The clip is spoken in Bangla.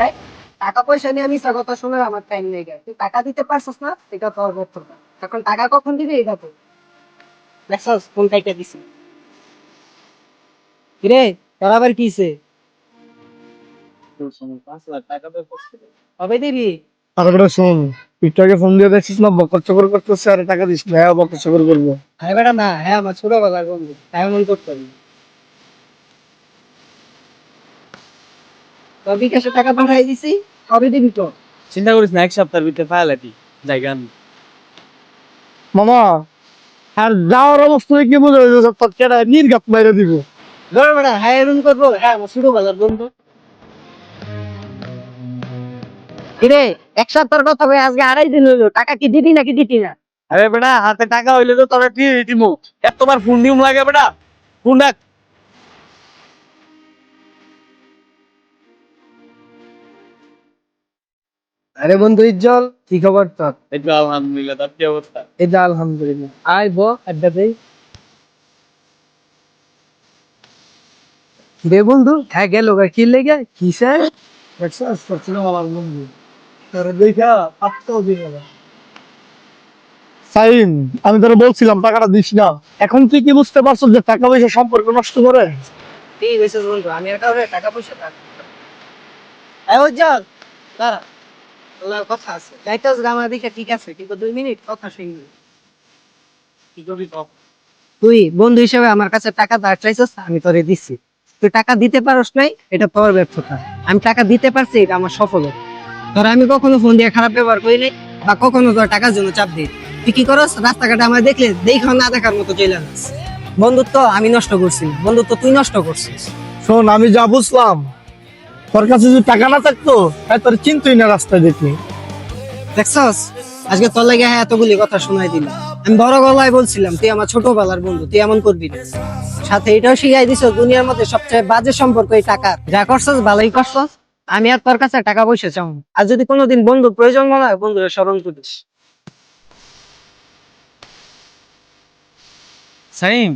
এই, টাকা পয়সা নিয়ে আমি কথা শোনার আমার টাইম নেই গে। তুই টাকা দিতে পারছিস না এটা তোর ব্যর্থতা এখন টাকা কখন দিবি এটা তো দেখছস ফোন কাইটা দিছি? কিরে তোর আবার কিছে কবে দিবি? তারপরে শোন পিঠটাকে ফোন দিয়ে দেখছিস না বকর চকর করতেছে আর টাকা দিস না হ্যাঁ বকর চকর করব। হ্যাঁ বেটা না হ্যাঁ আমার ছোটবেলার বন্ধু এমন করতে হবে বিকাশে টাকা পাঠাই দিছি কবে দিবি তো চিন্তা করিস না এক সপ্তাহের ভিতরে ফায়ালাটি জায়গা মামা আর যাওয়ার অবস্থায় কি বুঝে তোর কেনা নির্গাত মাইরে দিব। ধর হ্যাঁ করব। হ্যাঁ আমার ছোটবেলার বন্ধু। কিরে এক সপ্তাহের কথা আজকে আড়াই দিন হইল টাকা কি দিবি নাকি দিতি না? আরে বেটা হাতে টাকা হইলে তো তোরা দিয়ে দিমু। এত তোমার ফোন দিম লাগে বেটা। ফোন ডাক আরে বন্ধু ইজ্জল কি খবর তোর? এই তো আলহামদুলিল্লাহ তার কি অবস্থা? এই যে আলহামদুলিল্লাহ। আয় বো আড্ডা দেই। বে বন্ধু হ্যাঁ গেল কি লেগে? কি স্যার? দেখছিস তোর ছিল আমার বন্ধু। তোর দেখা পাত্তাও দিবে না। সাইম আমি তোরা বলছিলাম টাকাটা দিস না। এখন তুই কি বুঝতে পারছ যে টাকা পয়সা সম্পর্ক নষ্ট করে? ঠিক আছে বন্ধু আমি আর কাউরে টাকা পয়সা থাক এই উজ্জ্বল দাঁড়া। তোর কথা আছে। দিকে ঠিক আছে কিন্তু দুই মিনিট কথা শুনবি কি করবি তুই বন্ধু হিসেবে আমার কাছে টাকা ধার চাইছিস আমি তোরে দিচ্ছি তুই টাকা দিতে পারস নাই এটা তোর ব্যর্থতা। আমি টাকা দিতে পারছি এটা আমার সফলতা তোর আমি কখনো ফোন দিয়ে খারাপ ব্যবহার করি নাই বা কখনো তোর টাকার জন্য চাপ দিই। তুই কি করস? রাস্তাঘাটে আমার দেখলে দেখো না দেখার মতো চলে বন্ধুত্ব আমি নষ্ট করছি বন্ধুত্ব তুই নষ্ট করছিস। শোন আমি যা বুঝলাম তোর কাছে যদি টাকা না থাকতো তাই তোর চিন্তুই না রাস্তায় দেখলি। দেখছস? আজকে তোর লাগে হ্যাঁ এতগুলি কথা শোনাই দিল। আমি বড় গলায় বলছিলাম তুই আমার ছোটবেলার বন্ধু তুই এমন করবি না। সাথে এটাও শিখাই দিছ দুনিয়ার মধ্যে সবচেয়ে বাজে সম্পর্ক এই টাকা যা করছস ভালোই করছস আমি আর তোর কাছে টাকা পয়সা চাও আর যদি কোনোদিন বন্ধু প্রয়োজন মনে হয় বন্ধুরা স্মরণ করিস। সাইম